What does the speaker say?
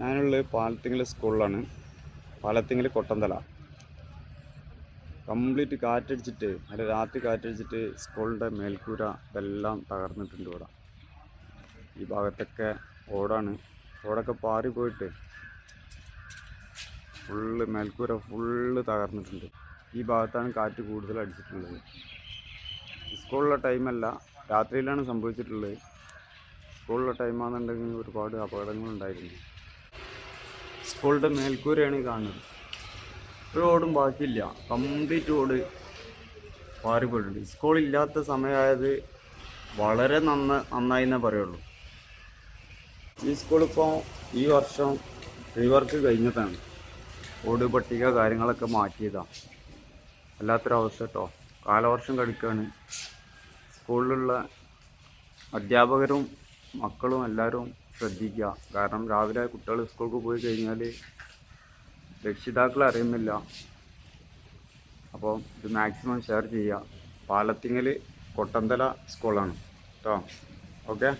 ഞാനുള്ളത് പാലത്തിങ്ങൽ സ്കൂളിലാണ്. പാലത്തിങ്ങൽ കൊട്ടന്തല. കംപ്ലീറ്റ് കാറ്റടിച്ചിട്ട് അല്ല രാത്രി കാറ്റടിച്ചിട്ട് സ്കൂളിന്റെ മേൽക്കൂര ഇതെല്ലാം തകർന്നിട്ടുണ്ട് ഇവിടെ. ഈ ഭാഗത്തൊക്കെ ഓടാണ് ഓടൊക്കെ പാറി പോയിട്ട് ഫുള്ള് മേൽക്കൂര ഫുള്ള് തകർന്നിട്ടുണ്ട്. ഈ ഭാഗത്താണ് കാറ്റ് കൂടുതൽ അടിച്ചിട്ടുള്ളത്. സ്കൂളിലെ ടൈമല്ല രാത്രിയിലാണ് സംഭവിച്ചിട്ടുള്ളത്. സ്കൂളിലെ ടൈമാണെന്നുണ്ടെങ്കിൽ ഒരുപാട് അപകടങ്ങളുണ്ടായിരുന്നു. സ്കൂളിന്റെ മേൽക്കൂരയാണ് കാണുന്നത്. റോഡും ബാക്കിയില്ല. കംപ്ലീറ്റ് റോഡ് പാറിപ്പെട്ടുണ്ട് സ്കൂളില്ലാത്ത സമയമായത് വളരെ നന്ന നന്നായി എന്നേ പറയുള്ളൂ. ഈ സ്കൂളിപ്പോൾ ഈ വർഷം റീവർക്ക് കഴിഞ്ഞതാണ്. ഓട് പട്ടിക കാര്യങ്ങളൊക്കെ മാറ്റിയതാണ് വല്ലാത്തൊരവസ്ഥ കേട്ടോ കാലവർഷം കടിക്കുകയാണ് സ്കൂളിലുള്ള അധ്യാപകരും മക്കളും എല്ലാവരും ശ്രദ്ധിക്കുക. കാരണം രാവിലെ കുട്ടികൾ സ്കൂൾക്ക് പോയി കഴിഞ്ഞാൽ രക്ഷിതാക്കൾ അറിയുന്നില്ല. അപ്പോൾ ഇത് മാക്സിമം ഷെയർ ചെയ്യുക. പാലത്തിങ്ങൽ കൊട്ടന്തല സ്കൂളാണ് കേട്ടോ ഓക്കെ